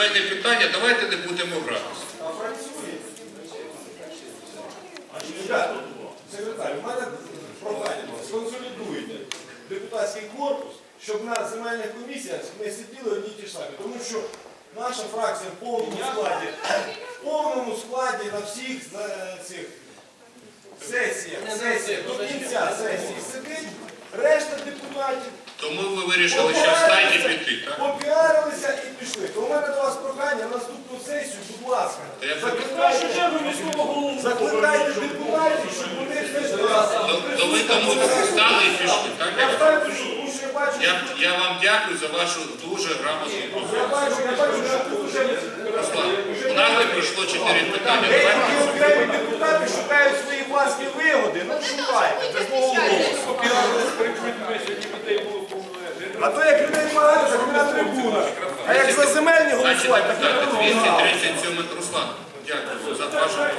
земельне питання, давайте не будемо гратися. А працює. Секретар, у мене прохання, сконсолідуйте депутатський корпус, щоб на земельних комісіях не сиділи одні ті ж самі. Тому що наша фракція в повному складі, в повному складі на всіх е, цих сесіях, сесіях, до кінця сесії сидить, решта депутатів Тому ви вирішили ще встати і піти, так? попіарилися і пішли. То у мене до вас прохання на наступну сесію, будь ласка, Та я закликайте, закликайте депутатів, щоб вони все То, то ви тому встали і пішли, так? Я знаю, тому що я бачу, Я, я вам дякую за вашу дуже грамотну я позицію. бачу, я бачу, що тут вже Руслан, у нас не пройшло чотири питання. деякі окремі депутати шукають свої власні вигоди. Ну шукайте, без мого голосу. А то як людей багато, так на трибунах. А як за земельні Значить, голосувати, так депутати, не 237 Руслан, дякую за вашу